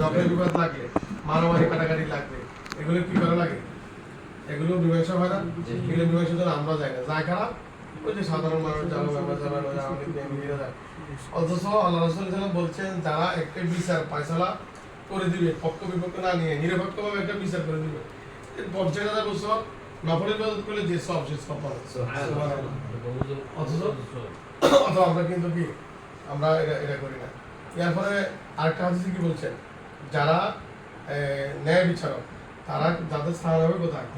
ঝগড়া বিবাদ লাগলে মারামারি কাটাকাটি লাগলে এগুলো কি করা লাগে? এগুলো মীমাংসা হয় না? এগুলো মীমাংসা তো আমরা যাই না। যায় খারাপ ওই যে সাধারণ মানুষ যারা লীগ এরা যায়। অথচ আল্লাহ রসুল বলছেন যারা একটা বিচার পায়সালা করে দিবে পক্ষ বিপক্ষ না নিয়ে নিরপেক্ষভাবে একটা বিচার করে দিবে। পঞ্চাশ হাজার বছর নফলের ইবাদত করলে যে সব সে সব পাবে। অথচ অথবা আমরা কিন্তু কি আমরা এটা এটা করি না। এরপরে আরেকটা হাদিসে কি বলছেন যারা ন্যায় বিচারক তারা যাদের স্থান হবে কোথায়?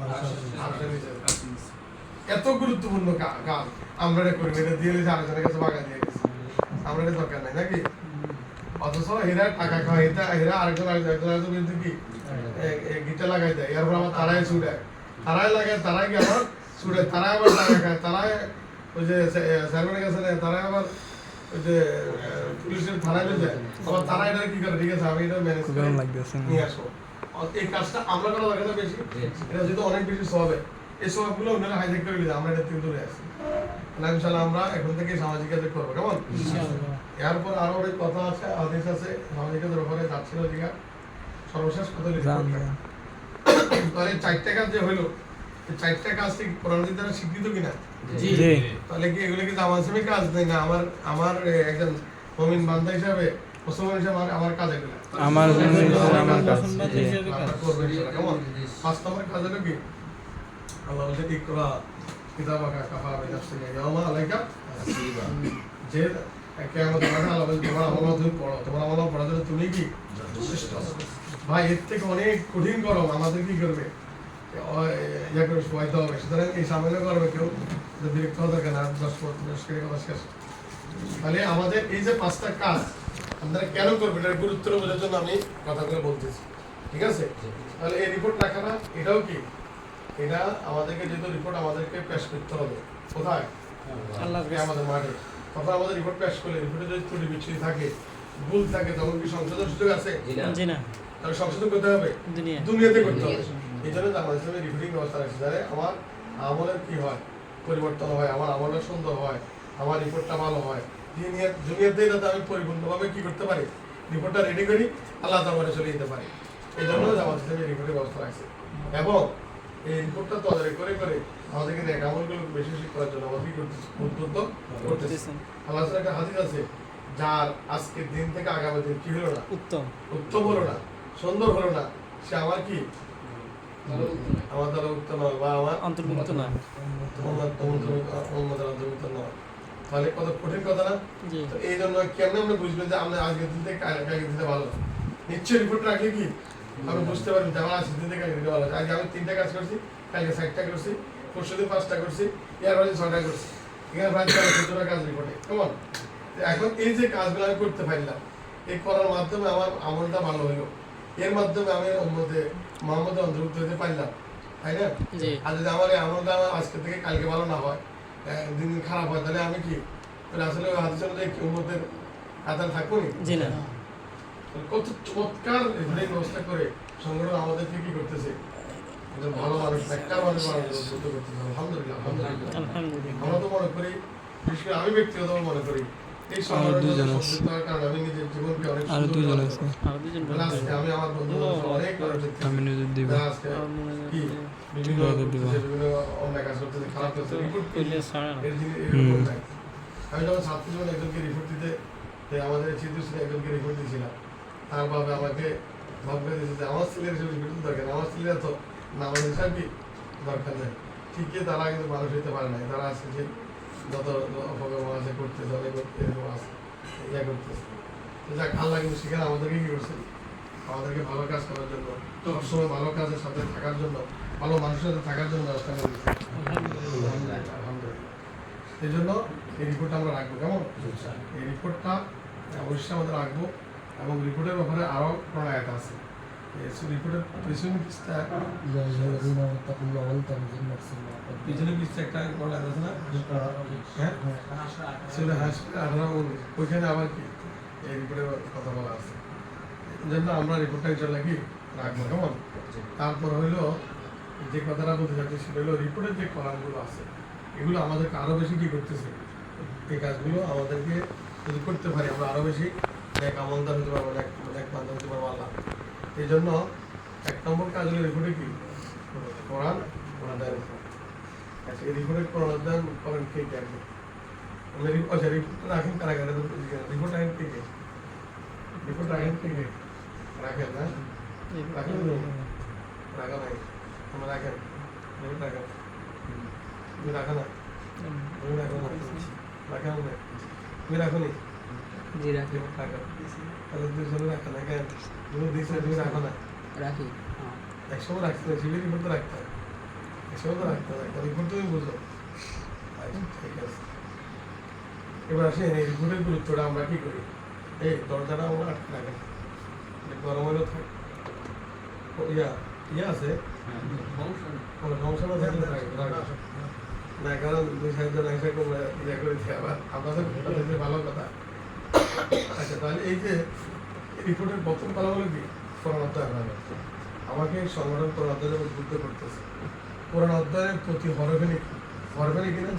এত গুরুত্বপূর্ণ কাজ। আমরা এটা করি এটা দিয়ে দিয়েছে আরেকজনের কাছে বাগা দিয়ে গেছে আমরা এটা দরকার নাই নাকি? অথচ এরা টাকা খায় এটা এরা আরেকজন আরেকজন আরেকজন কিন্তু কি? গিটা লাগাই দেয়। এরপর আবার তারাই ছুটায় তারাই লাগায় তারাই কি আবার ছুটে? তারাই আবার টাকা খায় তারাই ওই যে স্যারম্যানের কাছে নেয় তারাই আবার ওই যে পুলিশের থানায় নিয়ে যায় আবার তারা এটা কি করে? ঠিক আছে আমি এটা ম্যানেজ করে। নিয়ে আসব। এই কাজটা আমরা করা দরকার না বেশি। এটা যেহেতু অনেক বেশি সবে এই সবগুলো অন্যরা হাইজেক করে দিলে আমরা এটা থেকে দূরে আসি না আমরা এখন থেকে সামাজিক কাজ করব কেমন? এরপর আরও অনেক কথা আছে আদেশ আছে সামাজিক কাজের উপরে যাচ্ছিল দিঘা সর্বশেষ কথা রাখলাম। তাহলে চারটা কাজ যে হইল চারটা কাজ কোরআন দ্বারা স্বীকৃত কিনা? তাহলে কি এগুলো কি আমার হিসেবে কাজ? নেই না আমার আমার একজন মমিন বান্দা হিসাবে মুসলমান হিসাবে আমার আমার কাজ এগুলো। আমার জন্য আমার কাজ কেমন? পাঁচ নম্বর কাজ হলো কি? আল্লাহ বলছে কিতাবাকা কাফা বিনাফসিকা আলাইকা যে কিয়ামতের মাঠে আল্লাহ বলছে তোমার আমল তুমি পড়ো। তোমার আমল পড়ার জন্য তুমি কি? ভাই এর থেকে অনেক কঠিন গরম আমাদের কি করবে? ইয়া করে শোয়াইতে হবে সুতরাং এই সামনে করবে কেউ যে বিরক্ত হওয়া দরকার না দশ পনেরো দশ কেজি কথা শেষ তাহলে আমাদের এই যে পাঁচটা কাজ আপনারা কেন করবেন? এটার গুরুত্ব বোঝার জন্য আমি কথাগুলো বলতেছি। ঠিক আছে? তাহলে এই রিপোর্ট রাখাটা এটাও কি? এটা আমাদেরকে যেহেতু রিপোর্ট আমাদেরকে পেশ করতে হবে। কোথায়? আজকে আমাদের মাঠে। তখন আমাদের রিপোর্ট পেশ করলে রিপোর্টে যদি ত্রুটি বিচ্ছুরি থাকে ভুল থাকে তখন কি সংশোধন সুযোগ আছে? তাহলে সংশোধন করতে হবে? দুনিয়াতে করতে হবে। এই জন্য হিসেবে রিপোর্টিং ব্যবস্থা রাখছি যাতে আমার আমলের কি হয় পরিবর্তন হয় আমার আমলের সুন্দর হয় আমার রিপোর্টটা ভালো হয়। দুনিয়া দুনিয়াতে যাতে আমি পরিপূর্ণভাবে কি করতে পারি রিপোর্টটা রেডি করি আল্লাহ তারপরে চলে যেতে পারি। এই জন্য আমার হিসেবে রিপোর্টের ব্যবস্থা রাখছি। এবং এই রিপোর্টটা তদারকি করে করে আমাদেরকে নেক আমলগুলো বেশি বেশি করার জন্য আমাদের উদ্বুদ্ধ করতেছি। আল্লাহ একটা হাদিস আছে যার আজকের দিন থেকে আগামী দিন কি হলো না? উত্তম। উত্তম হলো না সুন্দর হলো না। সে আমার কি? আমার আমার তাহলে কত কঠিন কথা এই জন্য আমরা আমরা আজকের ভালো কি বুঝতে আজকে আমি কাজ কালকে করছি পরশু দিন পাঁচটা করছি কাজ রিপোর্টে কেমন এখন এই যে কাজগুলো আমি করতে পারলাম এই করার মাধ্যমে আমার আমলটা ভালো হলো এর মাধ্যমে আমি মধ্যে মোহাম্মদের অন্তর্ভুক্ত হতে পারলাম তাই না? আর যদি আমার আমলটা আমার আজকে থেকে কালকে ভালো না হয় দিন দিন খারাপ হয় তাহলে আমি কি? আসলে ওই হাদিস অনুযায়ী কি উম্মতের কাতারে থাকব নি জি না। কত চমৎকার ব্যবস্থা করে সংগঠন আমাদেরকে কি করতেছে? একজন ভালো মানুষ একটা মানুষ করতেছে। আলহামদুলিল্লাহ আলহামদুলিল্লাহ। আমরা তো মনে করি বিশেষ করে আমি ব্যক্তিগত মনে করি দুজন আছে। আরও দুজন আছে। আর দুজন আজকে আমি দিব। আজকে দিব। যখন ছাত্র জীবনে একজনকে রিপোর্ট দিতে আমাদের চিত্র ছিল একজনকে রিপোর্ট দিয়েছিলাম তার বাবা আমাকে দিয়েছে যে আমার ছেলের হিসেবে রিপোর্ট দরকার। আমার ছেলের তো নামাজ হিসাব দরকার নেই। ঠিকই তারা কিন্তু মানুষ হইতে পারে নাই। তারা আছে যে যত অপকর্ম আছে করতেছে অনেক এরকম আছে ইয়া করতেছে। তো যাক আল্লাহ কিন্তু সেখানে আমাদেরকে কি করছে? আমাদেরকে ভালো কাজ করার জন্য সবসময় ভালো কাজের সাথে থাকার জন্য ভালো মানুষের সাথে থাকার জন্য ব্যবস্থা করে দিচ্ছে আলহামদুলিল্লাহ। এই জন্য এই রিপোর্টটা আমরা রাখব কেমন? এই রিপোর্টটা অবশ্যই আমাদের রাখব এবং রিপোর্টের ব্যাপারে আরও প্রণায়ত আছে। একটা বলা হ্যাঁ কি এই রিপোর্টে কথা বলা আছে জন্য আমরা রাখব কেমন তারপর হইল যে কথাটা বলতে চাচ্ছি সেটা হলো রিপোর্টের যে কলামগুলো আছে এগুলো আমাদেরকে আরও বেশি কি করতেছে? এই কাজগুলো আমাদেরকে যদি করতে পারি। আমরা আরও বেশি এক আমন্ত্রণ হতে পারব এক এক হতে পারব আল্লাহ। এই জন্য এক নম্বর কাজ হলো রিপোর্টে কি? কোরআন অধ্যয়ন করা। আচ্ছা এই রিপোর্টে কোরআন অধ্যয়ন করেন কে কে আপনি আচ্ছা রিপোর্ট রাখেন কারা কারা রিপোর্ট রাখেন কে কে? রিপোর্ট রাখেন কে কে? রাখেন, না? রাখেন রাখা নাই। আমরা রাখেন। রিপোর্ট রাখেন। তুমি রাখো না? তুমি রাখো না? রাখেন না? তুমি রাখো নি? জি রাখি। তাহলে দুজনে রাখো না কেন? তুমি দিয়েছ তুমি রাখো না। রাখি একসময় রাখতে হবে সিভিল রিপোর্ট তো রাখতে একসময় তো রিপোর্ট তুমি বুঝো। আচ্ছা ঠিক আছে। এবার আসেন এই গুরুত্বটা আমরা কি করি? এই দরজাটা আমরা আটকে রাখেন এটা গরম হলেও থাক। ও, ইয়া ইয়া আছে? কোনো সমস্যা না থাকলে থাকবে, রাখো। না কারণ দুই সাইডজন এসে কোনো ইয়া করে দিয়ে আবার আপনাদের তাদের যে ভালো কথা। আচ্ছা তাহলে এই যে রিপোর্টের প্রথম হলো কি কোরআন অধ্যয়ন আমাকে সংগঠন কোরআন উদ্বুদ্ধ করতেছে। কোরআন অধ্যয়নের প্রতি হরফে নাকি? হরফে নাকি না?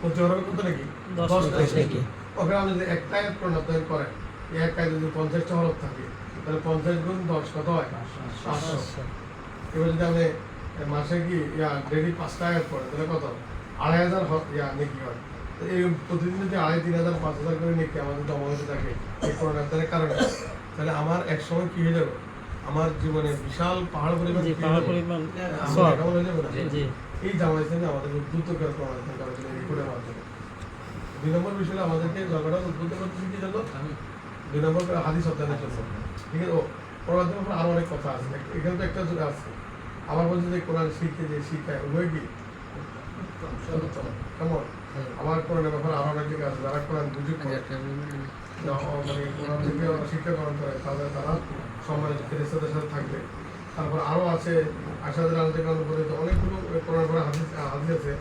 প্রতি হরফে কত নাকি? দশ নাকি। ওখানে আপনি যদি একটা আয়াত কোরআন অধ্যয়ন করেন এই এক আয়াতে যদি পঞ্চাশটা হরফ থাকে তাহলে পঞ্চাশ গুণ দশ কত হয়? পাঁচশো। এবার যদি আপনি মাসে কি ইয়া ডেলি পাঁচটা আয়াত পড়েন তাহলে কত? আড়াই হাজার ইয়া নেকি হয়? এই প্রতিদিন যদি আড়াই তিন হাজার পাঁচ হাজার করে নেকি আমাদের থাকে এই করোনা অধ্যয়নের কারণে। তাহলে আমার এক সময় কি হয়ে যাবে? আমার জীবনে বিশাল পাহাড় পরিমাণ হয়ে পাহাড় পরিমাণ কেমন হয়ে যাবে না? এই আমাদের উদ্বুদ্ধ করে প্রমাণ রিপোর্টের মাধ্যমে দুই নম্বর বিষয় আমাদেরকে জগড়ার উদ্বুদ্ধ করতে কি জন্য দুই নম্বর হাদিস অধ্যয়নের জন্য। ঠিক আছে? পড়ার জন্য আরও অনেক কথা আছে। এখানে তো একটা জোরে আছে। আবার বলছে যে কোরআন শিখতে যে শিখায় ওগুলো কি কেমন আমার কোরআনের ব্যাপারে আরও অনেক আছে যারা কোরআন বুঝে পড়ে মানে কোরআন থেকে শিক্ষা গ্রহণ করে তাদের তারা সময় ফেরেস্তাদের সাথে থাকবে। তারপর আরও আছে আশাদের আনতে কারণ অনেকগুলো কোরআন পড়া হাদিস হাদিস আছে।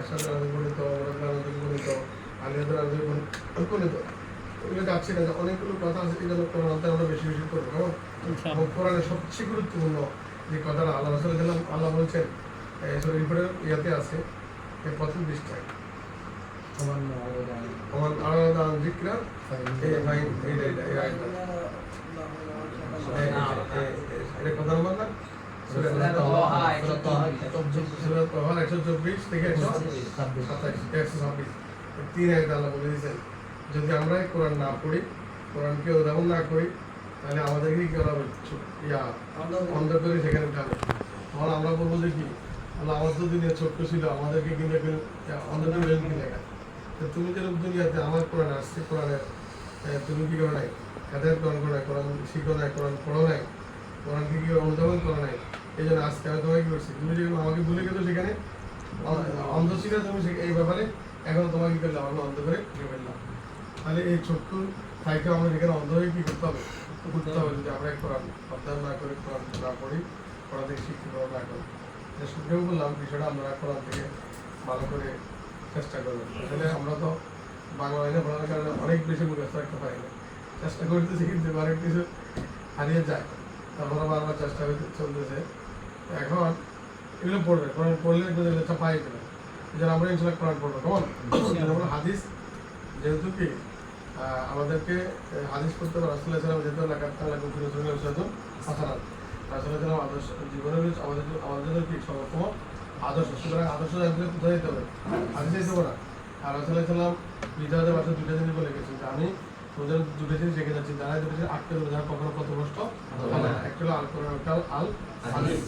আশাদের আনতে বলিত ওরাদের আনতে বলিত আলিয়াদের আনতে বলিত ওগুলো যাচ্ছি না যে অনেকগুলো কথা আছে এই জন্য কোরআন আমরা বেশি বেশি করব। কেমন এবং কোরআনের সবচেয়ে গুরুত্বপূর্ণ যে কথাটা আল্লাহ রসুল আল্লাহ বলছেন ইয়াতে আছে এই প্রথম পৃষ্ঠায় আমার মহল্লা আমার আলাদা এই ভাই এটা কত নম্বর না? সূরা সূরা তোহার 124 থেকে 127 126 এই তিন আয়াত আল্লাহ যদি আমরা কোরআন না পড়ি কোরআনকে উদাহরণ না করি তাহলে আমাদেরকে কি করা ইয়া অন্ধ করে সেখানে তখন আমরা বলব যে কি? আমার তো দুনিয়া ছোট্ট ছিল আমাদেরকে কিনে কিনে অন্ধ করে কি দেখা। তুমি যেরকম দুনিয়াতে আমার কোরআন আসছে কোরআনের এ, তুমি কি করো নাই? হেদায়ত গ্রহণ করো নাই কোরআন শিখো নাই কোরআন পড়ো নাই কোরআন কি অনুধাবন করো নাই? এই জন্য আজকে আমি তোমাকে কি করছি? তুমি যেগুলো আমাকে ভুলে গেছো সেখানে অন্ধ ছিল তুমি এই ব্যাপারে এখন তোমাকে কি করলাম? আমি অন্ধ করে ফেললাম। তাহলে এই ছোট্ট সাইকে আমরা সেখানে অন্ধ হয়ে কি করতে হবে? ঘুরতে হবে যদি আমরা কোরআন অধ্যয়ন না করে কোরআন না পড়ি কোরআন থেকে শিক্ষা গ্রহণ না করি। যে শুরুতেও বললাম বিষয়টা আমরা কোরআন থেকে ভালো করে চেষ্টা করব। আসলে আমরা তো বাংলা লাইনে পড়ার কারণে অনেক বেশি মুখস্থ রাখতে পারি না। চেষ্টা করতেছি কিন্তু অনেক কিছু হারিয়ে যায়। তারপরে বারবার চেষ্টা করতে চলতেছে। এখন এগুলো পড়বে। কোরআন পড়লে এগুলো লেখা পাই এই জন্য আমরা ইনশাল্লাহ কোরআন পড়ব। কেমন? হাদিস যেহেতু কি আমাদেরকে হাদিস করতে হবে রাসুল্লাহ সাল্লাম যেহেতু লেখা তাহলে কুফির রসুলের রাসুল্লাহ সাল্লাম আদর্শ জীবনের আমাদের আমাদের জন্য কি সর্বোত্তম আদর্শ? সুতরাং আদর্শ জানতে কোথায় যেতে হবে? হাদিসে যেতে না। আর রাসুল্লাহ সাল্লাম বিদ্যাদের বাসা দুটো জিনিস বলে গেছেন যে আমি তোদের দুটো জিনিস রেখে যাচ্ছি। যারা দুটো জিনিস আটকে দেবে যারা কখনো পথভ্রষ্ট হবে না। একটা হলো আল কোরআন একটা আল হাদিস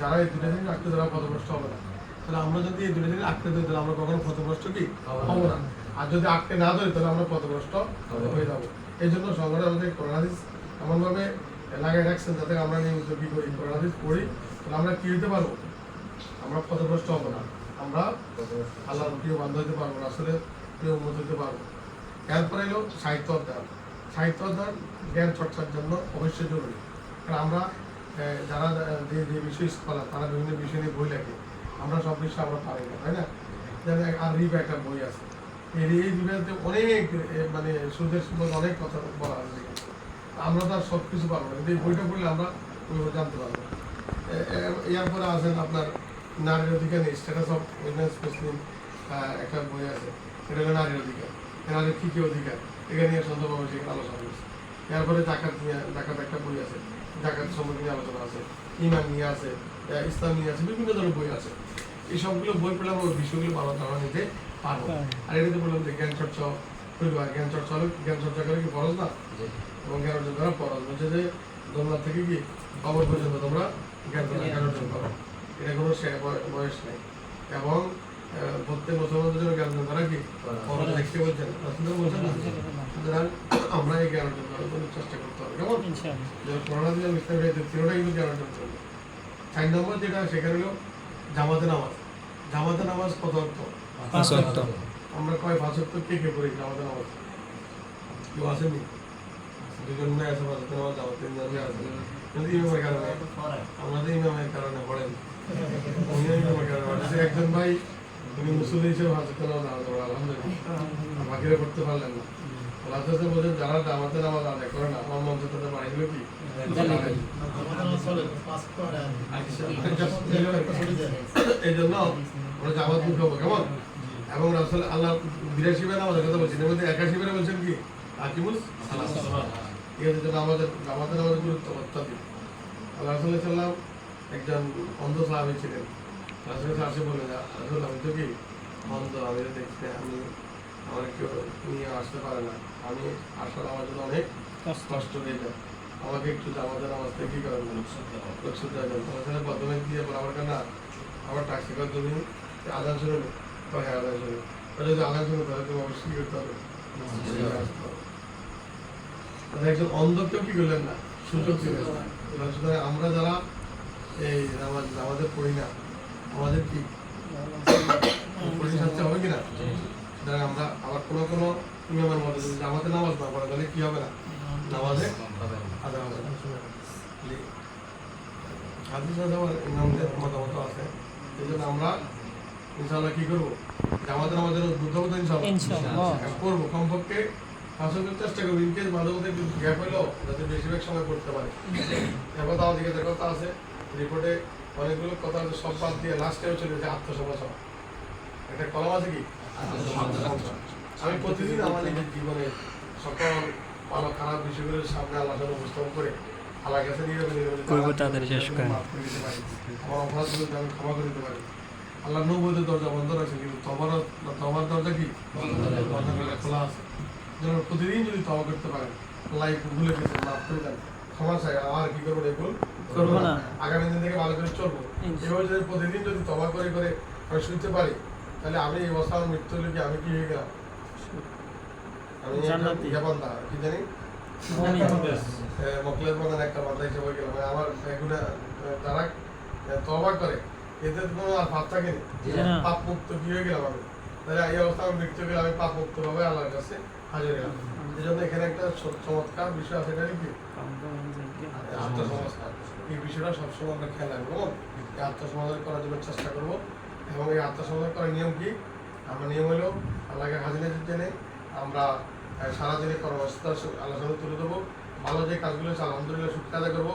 যারা এই দুটো জিনিস আটকে দেওয়া পথভ্রষ্ট হবে না। তাহলে আমরা যদি এই দুটো জিনিস আটকে দিই তাহলে আমরা কখনো পথভ্রষ্ট কি হব না। আর যদি আটকে না ধরি তাহলে আমরা পথভ্রষ্ট হয়ে যাব। এই জন্য সংগঠন আমাদের কোরআন হাদিস এমনভাবে লাগাই রাখছেন যাতে আমরা নিয়মিত কি করি কোরআন হাদিস পড়ি তাহলে আমরা কি হতে পারব? আমরা পথভ্রষ্ট হব না। আমরা আল্লাহর প্রিয় বান্ধব হতে পারব আসলে প্রিয় উন্নত হতে পারব এরপরে এলো সাহিত্য অধ্যয়ন। সাহিত্য অধ্যয়ন জ্ঞান চর্চার জন্য অবশ্যই জরুরি। কারণ আমরা যারা যে যে বিষয় স্কলার তারা বিভিন্ন বিষয় নিয়ে বই লেখে। আমরা সব বিষয় আমরা পারি না, তাই না? যেমন আর রিপ একটা বই আছে। এই রিপেতে অনেক মানে সুদের সুদের অনেক কথা বলা সেখানে। আমরা তো আর সব কিছু পারব না। কিন্তু এই বইটা পড়লে আমরা জানতে পারব। এরপরে আছেন আপনার নারীর অধিকার নেই স্ট্যাটাস অফ উইমেন্স মুসলিম একটা বই আছে। এটা হলো নারীর অধিকার। নারীর কী কী অধিকার? এখানে নিয়ে সুন্দরভাবে সেখানে আলোচনা করছে এরপরে জাকাত নিয়ে জাকাত একটা বই আছে। জাকাত সম্পর্কে নিয়ে আলোচনা আছে। ইমান নিয়ে আছে ইসলাম নিয়ে আছে বিভিন্ন ধরনের বই আছে। এই সবগুলো বই পড়লে আমরা ওই বিষয়গুলো ভালো ধারণা নিতে পারব। আর এটাতে বললাম যে জ্ঞান চর্চা করব জ্ঞান চর্চা হলে জ্ঞান চর্চা করে কি ফরজ না? এবং জ্ঞান অর্জন করা ফরজ বলছে যে তোমরা থেকে কি কবর পর্যন্ত তোমরা জ্ঞান জ্ঞান অর্জন করো। এটা কোনো বয়স নেই। এবং প্রত্যেক মুসলমানদের জন্য জ্ঞান অর্জন করা কি? ফরজ দেখতে বলছেন না। সুতরাং আমরা এই জ্ঞান অর্জন করার জন্য চেষ্টা করতে হবে। কেমন? করোনা দিলে ইসলাম তিনটা কিন্তু জ্ঞান অর্জন করবে। চার নম্বর যেটা সেখানে হলো জামাতে নামাজ। জামাতে নামাজ কত অর্থ। আমরা কয় পাঁচ অর্থ কে কে জামাতে নামাজ কেউ আসেনি? দুজন মেয়ে আছে পাঁচ অর্থ নামাজ জামাত তিনজন মেয়ে আছে। কিন্তু ইমামের কারণে। আমরা তো ইমামের কারণে পড়েন। ইমামের কারণে একজন ভাই উনি মুসলিম হিসেবে পাঁচ নামাজ নামাজ পড়ে আলহামদুলিল্লাহ। বাকিরা করতে পারলেন না। আল্লাহ তাআলা যারা জামাতে নামাজ আদায় করে না আমার মঞ্চ তাদের বাড়ি কি? এই জন্য আমরা জামাত মুখ হব কেমন? এবং রাসূল আল্লাহ বিরাশি বেলা আমাদের কথা বলছেন এর মধ্যে একাশি বেলা বলছেন কি? আকিমুল সালাত ঠিক আছে যেন আমাদের আমাদের আমাদের গুরুত্ব অত্যাধিক। আল্লাহ রাসূল সাল্লাম একজন অন্ধ সাহাবী ছিলেন। রাসূল আসে বলে রাসূল আমি তো কি অন্ধ? আমি দেখতে আমি আমার কেউ নিয়ে আসতে পারে না। আমি আসার আমার জন্য অনেক কষ্ট। হয়ে যায়। আমাকে একটু জামাতের নামাজটা কি করেন লোকসুদ্ধা দেন তোমার সাথে প্রথমে দিয়ে আমার কেনা আমার টাক্সি কর তুমি আদান শুনে তো যদি আদান শুনে তাহলে। তাহলে একজন অন্ধকেও কি করলেন না? সুযোগ দিলেন আমরা যারা এই আমাদের পড়ি না, আমাদের কি? হবে কিনা সুতরাং আমরা আবার কোনো কোনো নিয়মের মধ্যে জামাতে নামাজ না পড়ে, তাহলে কি হবে না? নামাজে আদা হবে না। হাদিস ইমামদের মতামত আছে। এই জন্য আমরা ইনশাআল্লাহ কি করব? জামাতে নামাজের উদ্বুদ্ধ হব ইনশাআল্লাহ। হ্যাঁ, করব। কমপক্ষে আসলে চেষ্টা করব। ইনকেস মাঝে মধ্যে গ্যাপ হইল যাতে বেশিরভাগ সময় করতে পারে। এখন তাও দিকে যে কথা আছে। রিপোর্টে অনেকগুলো কথা আছে সব বাদ দিয়ে লাস্টেও চলে গেছে আত্মসমালোচনা একটা কলম আছে কি? আমি প্রতিদিন আমার নিজের জীবনে সকল ভালো খারাপ বিষয়গুলোর সামনে সামনে উপস্থাপন করে কাছে নীরবে নীরবে করব তার শেষ করে। আমার অপরাধগুলোকে আমি ক্ষমা করে দিতে পারি। আল্লাহ নবুদের দরজা বন্ধ রাখছে কিন্তু তোমার তোমার দরজা কি? বন্ধ করে খোলা আছে। যেন প্রতিদিন যদি তবা করতে পারেন আল্লাহ ভুলে গেছে মাফ করে দেন। ক্ষমা চাই আর কি করব এই ভুল করব না। আগামী দিন থেকে ভালো করে চলবো। এভাবে যদি প্রতিদিন যদি তবা করে করে আমি শুনতে পারি তাহলে আমি এই অবস্থা আমার মৃত্যু হলে কি আমি কি হয়ে গেলাম? আমি। ইয়া কি জানি? মকলের বাগান একটা হিসেবে হয়ে গেলাম। মানে আমার এগুলো যারা তবা করে এতে কোনো আর পাপ থাকে না। পাপ মুক্ত কি হয়ে গেলাম আমি? তাহলে এই অবস্থা আমি মৃত্যু গেলে আমি পাপ মুক্ত ভাবে আল্লাহর কাছে হাজির হলাম। এই জন্য এখানে একটা চমৎকার বিষয় আছে এটা কি? আত্মসংস্কার। এই বিষয়টা সবসময় আমরা খেয়াল রাখব? এই আত্মসমাধান করার জন্য চেষ্টা করব। এবং এই আত্মসমাধান করার নিয়ম কি? আমরা নিয়ম হলো আল্লাহকে হাজিরে জেনে আমরা আহ, সারাদিনের কর্মব্যস্ততা সু- আল্লাহর তুলে দেবো ভালো যে কাজগুলো আছে আলহামদুলিল্লাহ শুক্র আদায় করব।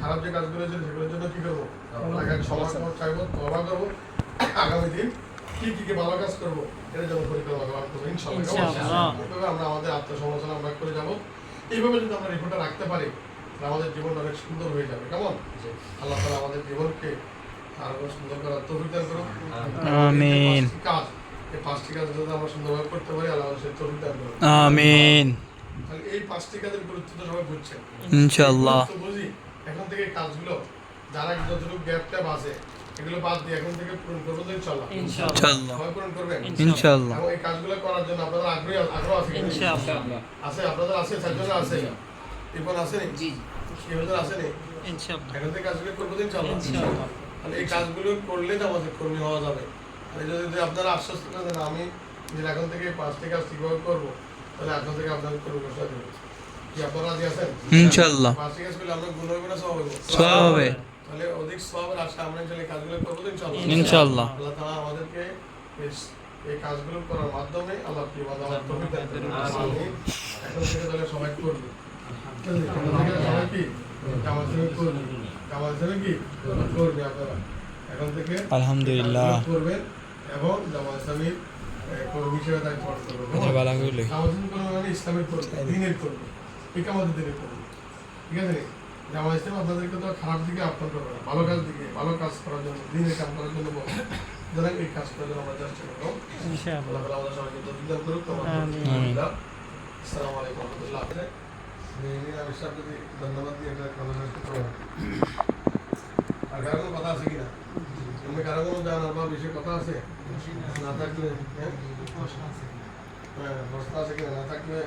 খারাপ যে কাজগুলো আছে সেগুলোর জন্য কি করব? আল্লাহকে সমাজ চাইব তবা করব। আগামী দিন কি কি কি ভালো কাজ করব এটার জন্য পরিকল্পনা করব আমরা আমাদের আত্মসমালোচনা আমরা করে যাব। এইভাবে যদি আমরা রিপোর্টটা রাখতে পারি আমাদের জীবনটা অনেক সুন্দর হয়ে যাবে কেমন? আল্লাহ তালা আমাদের জীবনকে আরও সুন্দর করার তৌফিক দান করুন আমিন। কাজ এই পাঁচটি কাজ যদি আমরা সুন্দরভাবে করতে পারি আল্লাহ তৌফিক দান করুন আমিন। তাহলে এই পাঁচটি কাজের গুরুত্ব তো সবাই বুঝছেন। ইনশাআল্লাহ। বুঝি এখন থেকে কাজগুলো যারা যতটুকু গ্যাপ ট্যাপ আছে এগুলো বাদ দিয়ে এখন থেকে পূরণ করব তো ইনশাল্লাহ ইনশাআল্লাহ। সবাই পূরণ করবেন? ইনশাআল্লাহ। এবং এই কাজগুলো করার জন্য আপনাদের আগ্রহী আগ্রহ আছে ইনশাআল্লাহ। আছে আপনাদের আছে আছে। ইরফান আছে নি? কেউ আছে নি? ইনশাআল্লাহ। এখন থেকে কাজগুলো করব তো ইনশাআল্লাহ। তাহলে এই কাজগুলো করলে তো আমাদের কর্মী হওয়া যাবে। আর যদি যদি আপনারা আশ্বস্ত না দেন আমি যে এখন থেকে পাঁচটি কাজ ঠিকভাবে করব? তাহলে আপনাদের কি আপনারা রাজি আছেন ইনশাআল্লাহ। পাঁচটি কাজ করলে আমরা গুণ হবে না সব হবে সব হবে। তাহলে অধিক সবের আশা আমরা কাজগুলো করব ইনশাআল্লাহ। আল্লাহ তাআলা আমাদেরকে এই- কাজগুলো করার মাধ্যমে আল্লাহ কি বলে আমার তৌফিক দান করুন। আমিন। এখন থেকে তাহলে সবাই করবে সবাই কি করবে কি করবে আপনারা এখন থেকে আলহামদুলিল্লাহ। করবেন এবং জামাত ইসলামীর এ, কর্মী হিসেবে দায়িত্ব পালন আচ্ছা। জামাত ইসলামী কর্মী মানে ইসলামের কর্মী দিনের আমাদের ঠিক আছে? ইসলাম আপনাদেরকে তো খারাপ দিকে আহ্বান করবে না ভালো কাজ দিকে ভালো কাজ করার জন্য দিনের কাজ করার জন্য বলবে সুতরাং এই কাজ করার জন্য আমরা চেষ্টা করব সবাইকে করুক আসসালামু আলাইকুম রাহমাতুল্লাহ মেয়ে আবিষ্কার ধন্যবাদ দিয়ে এটা কথা শেষ করতে পারব। আর কারও কথা আছে কিনা এমনি কারও কোনো জানার বা বিষয়ে কথা আছে? না থাকলে হ্যাঁ? হ্যাঁ, প্রশ্ন আছে কিনা না? থাকলে